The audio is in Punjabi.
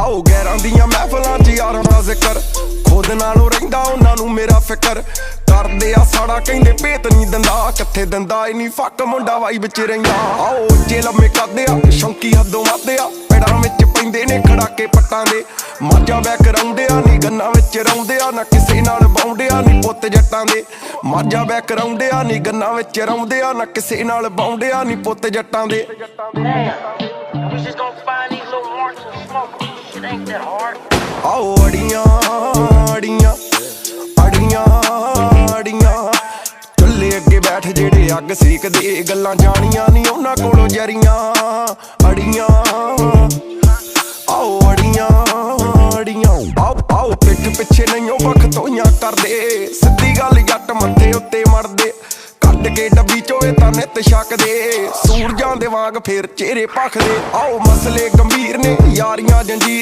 ਆਓ ਗੈਰਾਂ ਦੀਆਂ ਮਹਿਫਲਾਂ 'ਚ ਯਾਰਾਂ ਦਾ ਜ਼ਿਕਰ। ਖੁਦ ਨਾਲੋਂ ਰਹਿੰਦਾ ਉਹਨਾਂ ਨੂੰ ਮੇਰਾ ਫਿਕਰ। ਕਰਦੇ ਆ ਸਾੜਾ, ਕਹਿੰਦੇ ਭੇਤ ਨਹੀਂ ਦਿੰਦਾ। ਕਿੱਥੇ ਦਿੰਦਾ ਈ ਫੱਕ ਮੁੰਡਾ ਵਾਈ ਵਿੱਚ ਰਹਿੰਦਾ। ਆਓ ਉੱਚੇ ਲੰਮੇ ਕਰਦੇ ਆ, ਸ਼ੌਂਕੀ ਹੱਦੋਂ ਵੱਧਦੇ ਆ। ਪੈੜਾਂ ਵਿੱਚ ਪੈਂਦੇ ਨੇ ਖੜਾਕੇ ਪੱਟਾਂ ਦੇ। ਮਾਝਾ ਬੈਕ ਰਾਉਂਦੇ ਆ ਨਹੀਂ ਗੰਨਾ ਵਿੱਚ ਰਾਉਂਦੇ ਆ, ਨਾ ਕਿਸੇ ਨਾਲ ਬਾਉਂਦੇ ਆ ਨਹੀਂ ਪੁੱਤ ਜੱਟਾਂ ਦੇ। ਮਾਝਾ ਬੈਕ ਰਾਉਂਦੇ ਆ ਨਹੀਂ ਗੰਨਾ ਵਿੱਚ ਰਾਉਂਦੇ ਆ, ਨਾ ਕਿਸੇ ਨਾਲ ਬਾਉਂਦੇ ਆ ਨਹੀਂ ਪੁੱਤ ਜੱਟਾਂ ਦੇ। It ain't that hard. ਆਓ ਅੜੀਆਂ ਅੜੀਆਂ ਅੜੀਆਂ ਚੁੱਲ੍ਹੇ ਅੱਗੇ ਬੈਠ ਜਿਹੜੇ ਅੱਗ ਸੇਕਦੇ ਗੱਲਾਂ ਜਾਣੀਆਂ ਨਹੀਂ ਉਹਨਾਂ ਕੋਲੋਂ ਜਰੀਆਂ। ਅੜੀਆਂ ਆਓ ਅੜੀਆਂ ਅੜੀਆਂ ਆਓ ਆਓ, ਪਿੱਠ ਪਿੱਛੇ ਨਹੀਂ ਉਹ ਵਖ ਤੋਈਆਂ ਕਰਦੇ। ਸਿੱਧੀ ਗੱਲ ਜੱਟ ਮੱਥੇ ਉੱਤੇ ਮਰਦੇ। ਕੱਟ ਕੇ ਡੱਬੀ ਚੋਏ ਤਾਂ ਨਿੱਤ ਛਕਦੇ। ਸੂਰਜਾਂ ਦੇ ਵਾਂਗ ਫੇਰ ਚਿਹਰੇ ਭਖਦੇ। ਆਓ, ਮਸਲੇ ਗੰਭੀਰ ਨੇ, ਯਾਰੀਆਂ ਜੰਜੀਰ